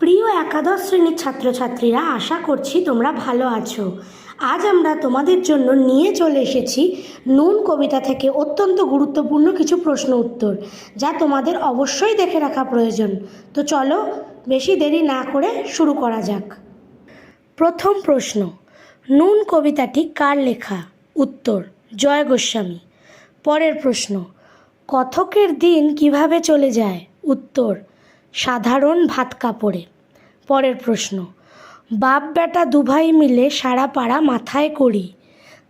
প্রিয় একাদশ শ্রেণির ছাত্রছাত্রীরা, আশা করছি তোমরা ভালো আছো। আজ আমরা তোমাদের জন্য নিয়ে চলে এসেছি নুন কবিতা থেকে অত্যন্ত গুরুত্বপূর্ণ কিছু প্রশ্ন উত্তর, যা তোমাদের অবশ্যই দেখে রাখা প্রয়োজন। তো চলো, বেশি দেরি না করে শুরু করা যাক। প্রথম প্রশ্ন, নুন কবিতাটি কার লেখা? উত্তর, জয় গোস্বামী। পরের প্রশ্ন, কথকের দিন কীভাবে চলে যায়? উত্তর সাধারণ ভাত কাপড়ে। পরের প্রশ্ন বাপ বেটা দুভাই মিলে সারা পাড়া মাথায় করি।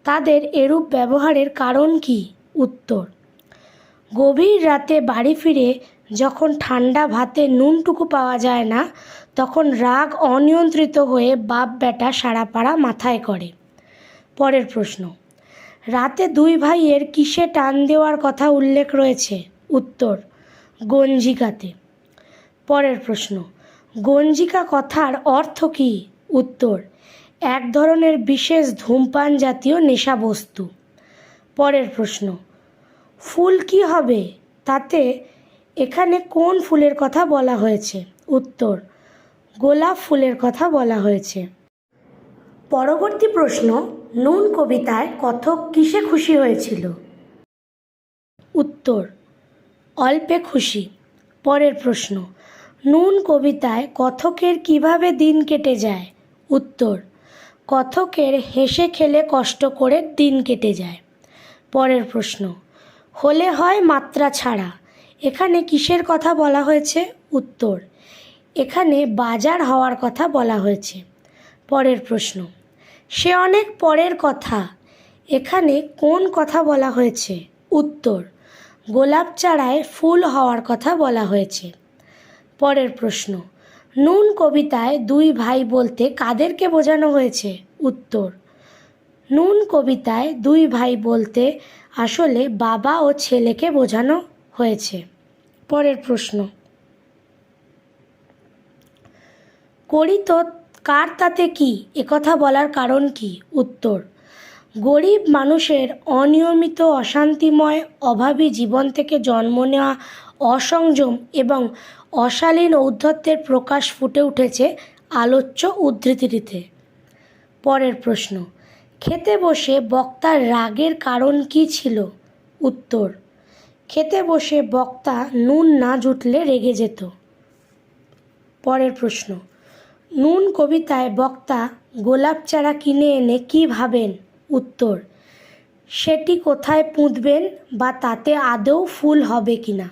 তাদের এরূপ ব্যবহারের কারণ কি? উত্তর, গভীর রাতে বাড়ি ফিরে যখন ঠান্ডা ভাতে নুনটুকু পাওয়া যায় না, তখন রাগ অনিয়ন্ত্রিত হয়ে বাপ বেটা সারা পাড়া মাথায় করে। পরের প্রশ্ন, রাতে দুই ভাইয়ের কিসে টান দেওয়ার কথা উল্লেখ রয়েছে? উত্তর, গঞ্জিকাতে। পরের প্রশ্ন, গঞ্জিকা কথার অর্থ কী? উত্তর, এক ধরনের বিশেষ ধূমপান জাতীয় নেশাবস্তু। পরের প্রশ্ন, ফুল কি হবে? তাতে এখানে কোন ফুলের কথা বলা হয়েছে? উত্তর, গোলাপ ফুলের কথা বলা হয়েছে। পরবর্তী প্রশ্ন, নুন কবিতায় কথক কিসে খুশি হয়েছিল? উত্তর, অল্পে খুশি। পরের প্রশ্ন। নুন কবিতায় কথকের কীভাবে দিন কেটে যায়? উত্তর, কথকের হেসে খেলে কষ্ট করে দিন কেটে যায়। পরের প্রশ্ন, হলে হয় মাত্রা ছাড়া। এখানে কিসের কথা বলা হয়েছে? উত্তর, এখানে বাজার হওয়ার কথা বলা হয়েছে। পরের প্রশ্ন, সে অনেক পরের কথা। এখানে কোন কথা বলা হয়েছে? উত্তর গোলাপ চারায় ফুল হওয়ার কথা বলা হয়েছে। পরের প্রশ্ন, নুন কবিতায় দুই ভাই বলতে কাদেরকে বোঝানো হয়েছে? উত্তর, নুন কবিতায় দুই ভাই বলতে আসলে বাবা ও ছেলেকে বোঝানো হয়েছে। পরের প্রশ্ন করি তো কার তাতে কি? একথা বলার কারণ কি? উত্তর গরিব মানুষের অনিয়মিত অশান্তিময় অভাবী জীবন থেকে জন্ম নেওয়া অসংযম এবং অশালীন ঔদ্ধত্যের প্রকাশ ফুটে উঠেছে আলোচ্য উদ্ধৃতিটিতে। পরের প্রশ্ন, খেতে বসে বক্তার রাগের কারণ কি ছিল? উত্তর, খেতে বসে বক্তা নুন না জুটলে রেগে যেত। পরের প্রশ্ন, নুন কবিতায় বক্তা গোলাপ চারা কিনে এনে কি ভাবেন? উত্তর, সেটি কোথায় পুঁতবেন বা তাতে আদৌ ফুল হবে কিনা?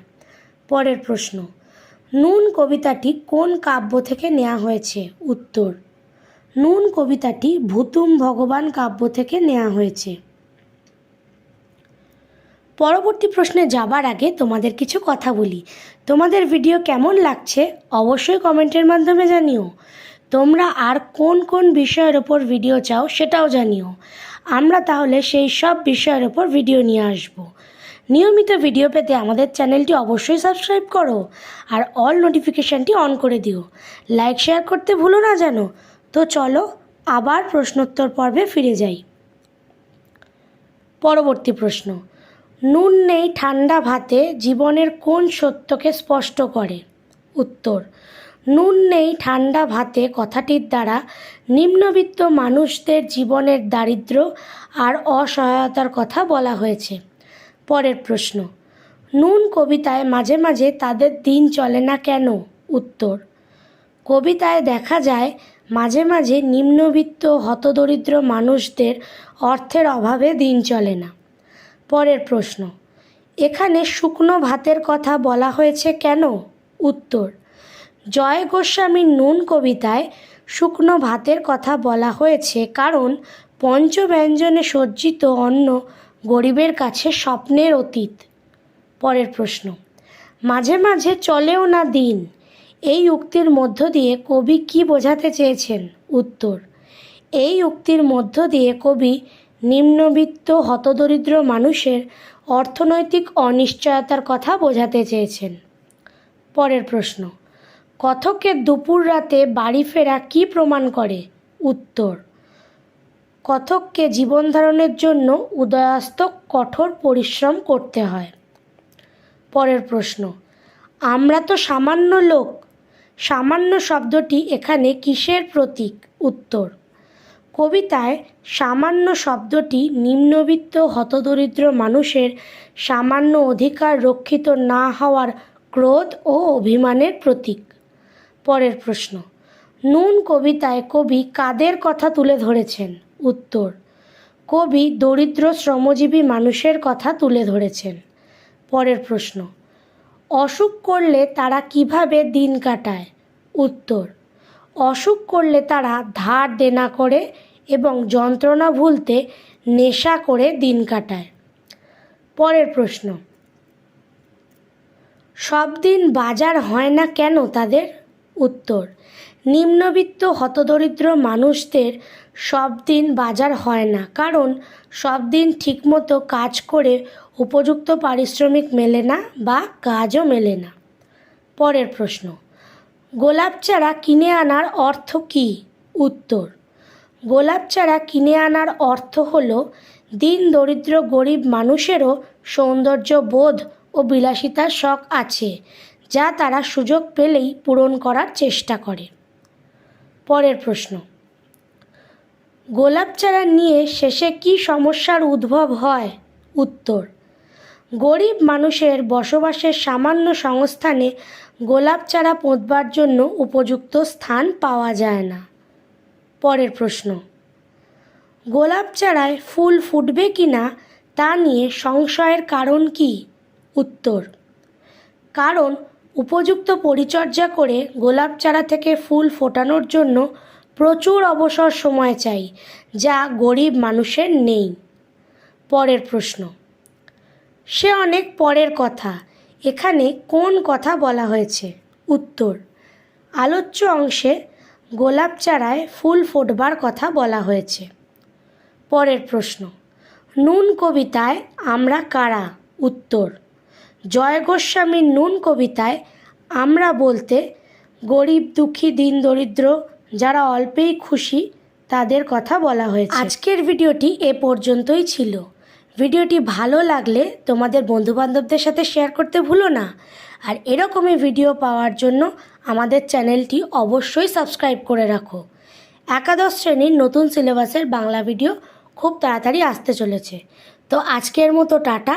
পরের প্রশ্ন, নুন কবিতাটি কোন কাব্য থেকে নেওয়া হয়েছে? উত্তর, নুন কবিতাটি ভুতুম ভগবান কাব্য থেকে নেওয়া হয়েছে। পরবর্তী প্রশ্নে যাবার আগে তোমাদের কিছু কথা বলি। তোমাদের ভিডিও কেমন লাগছে অবশ্যই কমেন্টের মাধ্যমে জানিও। তোমরা আর কোন কোন বিষয়ের ওপর ভিডিও চাও সেটাও জানিও। আমরা তাহলে সেই সব বিষয়ের ওপর ভিডিও নিয়ে আসব। নিয়মিত ভিডিও পেতে আমাদের চ্যানেলটি অবশ্যই সাবস্ক্রাইব করো আর অল নোটিফিকেশানটি অন করে দিও। লাইক শেয়ার করতে ভুলো না যেন। তো চলো আবার প্রশ্নোত্তর পর্বে ফিরে যাই। পরবর্তী প্রশ্ন। নুন নেই ঠান্ডা ভাতে জীবনের কোন সত্যকে স্পষ্ট করে? উত্তর নুন নেই ঠান্ডা ভাতে কথাটির দ্বারা নিম্নবিত্ত মানুষদের জীবনের দারিদ্র আর অসহায়তার কথা বলা হয়েছে। পরের প্রশ্ন, নুন কবিতায় মাঝে মাঝে তাদের দিন চলে না কেন? উত্তর, কবিতায় দেখা যায় মাঝে মাঝে নিম্নবিত্ত হতদরিদ্র মানুষদের অর্থের অভাবে দিন চলে না। পরের প্রশ্ন, এখানে শুকনো ভাতের কথা বলা হয়েছে কেন? উত্তর জয় গোস্বামীর নুন কবিতায় শুকনো ভাতের কথা বলা হয়েছে। কারণ পঞ্চব্যঞ্জনে সজ্জিত অন্ন গরিবের কাছে স্বপ্নের অতীত। পরের প্রশ্ন, মাঝে মাঝে চলেও না দিন। এই উক্তির মধ্য দিয়ে কবি কি বোঝাতে চেয়েছেন? উত্তর, এই উক্তির মধ্য দিয়ে কবি নিম্নবিত্ত হতদরিদ্র মানুষের অর্থনৈতিক অনিশ্চয়তার কথা বোঝাতে চেয়েছেন। পরের প্রশ্ন কথকের দুপুর রাতে বাড়ি ফেরা কি প্রমাণ করে? উত্তর, কথককে জীবন ধারণের জন্য উদয়াস্ত কঠোর পরিশ্রম করতে হয়। পরের প্রশ্ন, আমরা তো সামান্য লোক, সামান্য শব্দটি এখানে কিসের প্রতীক? উত্তর, কবিতায় সামান্য শব্দটি নিম্নবিত্ত হতদরিদ্র মানুষের সামান্য অধিকার রক্ষিত না হওয়ার ক্রোধ ও অভিমানের প্রতীক। পরের প্রশ্ন। নুন কবিতায় কবি কাদের কথা তুলে ধরেছেন? উত্তর, কবি দরিদ্র শ্রমজীবী মানুষের কথা তুলে ধরেছেন। পরের প্রশ্ন, অসুখ করলে তারা কীভাবে দিন কাটায়? উত্তর, অসুখ করলে তারা ধার দেনা করে এবং যন্ত্রণা ভুলতে নেশা করে দিন কাটায়। পরের প্রশ্ন, সব দিন বাজার হয় না কেন তাদের? উত্তর। নিম্নবিত্ত হতদরিদ্র মানুষদের সব দিন বাজার হয় না, কারণ সব দিন ঠিকমতো কাজ করে উপযুক্ত পারিশ্রমিক মেলে না বা কাজও মেলে না। পরের প্রশ্ন, গোলাপ চারা কিনে আনার অর্থ কী? উত্তর, গোলাপ চারা কিনে আনার অর্থ হল দিন দরিদ্র গরিব মানুষেরও সৌন্দর্য বোধ ও বিলাসিতার শখ আছে যা তারা সুযোগ পেলেই পূরণ করার চেষ্টা করে। পরের প্রশ্ন, গোলাপ চারা নিয়ে শেষে কী সমস্যার উদ্ভব হয়? উত্তর, গরিব মানুষের বসবাসের সামান্য সংস্থানে গোলাপ চারা পোঁতবার জন্য উপযুক্ত স্থান পাওয়া যায় না। পরের প্রশ্ন, গোলাপ চারায় ফুল ফুটবে কি না তা নিয়ে সংশয়ের কারণ কি? উত্তর, কারণ উপযুক্ত পরিচর্যা করে গোলাপ চারা থেকে ফুল ফোটানোর জন্য প্রচুর অবসর সময় চাই, যা গরিব মানুষের নেই। পরের প্রশ্ন। সে অনেক পরের কথা। এখানে কোন কথা বলা হয়েছে? উত্তর, আলোচ্য অংশে গোলাপ চারায় ফুল ফোটবার কথা বলা হয়েছে। পরের প্রশ্ন, নুন কবিতায় আমরা কারা? উত্তর জয় গোস্বামীর নুন কবিতায়, আমরা বলতে গরিব, দুঃখী, দিন, দরিদ্র, যারা অল্পেই খুশি, তাদের কথা বলা হয়েছে। আজকের ভিডিওটি এ পর্যন্তই ছিল। ভিডিওটি ভালো লাগলে তোমাদের বন্ধুবান্ধবদের সাথে শেয়ার করতে ভুলো না। আর এরকমই ভিডিও পাওয়ার জন্য আমাদের চ্যানেলটি অবশ্যই সাবস্ক্রাইব করে রাখো। একাদশ শ্রেণির নতুন সিলেবাসের বাংলা ভিডিও খুব তাড়াতাড়ি আসতে চলেছে। তো আজকের মতো টাটা।